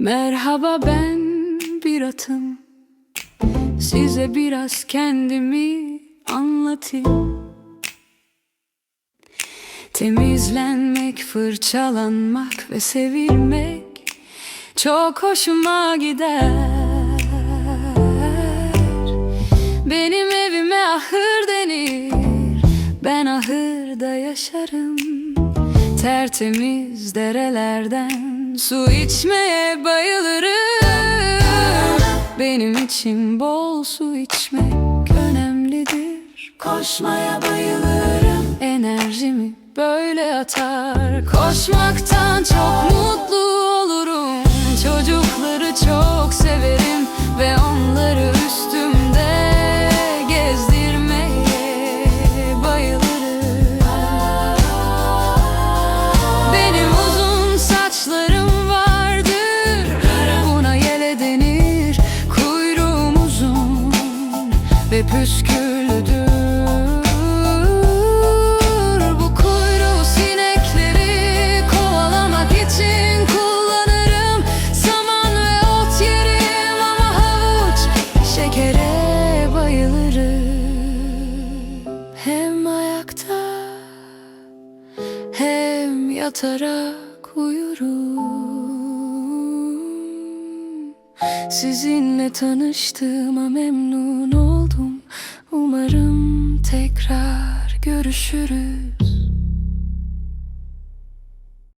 Merhaba ben bir atım. Size biraz kendimi anlatayım. Temizlenmek, fırçalanmak ve sevilmek Çok hoşuma gider. Benim evime ahır denir Ben ahırda yaşarım. Tertemiz derelerden su içmeye bayılırım. Benim için bol su içmek önemlidir. Koşmaya bayılırım. Enerjimi böyle atar. Koşmaktan çok mutlu püsküllüdür Bu kuyruğu sinekleri kovalamak için kullanırım. Saman ve ot yerim ama havuç şekere bayılırım. Hem ayakta hem yatarak uyurum. Sizinle tanıştığıma memnun Umarım tekrar görüşürüz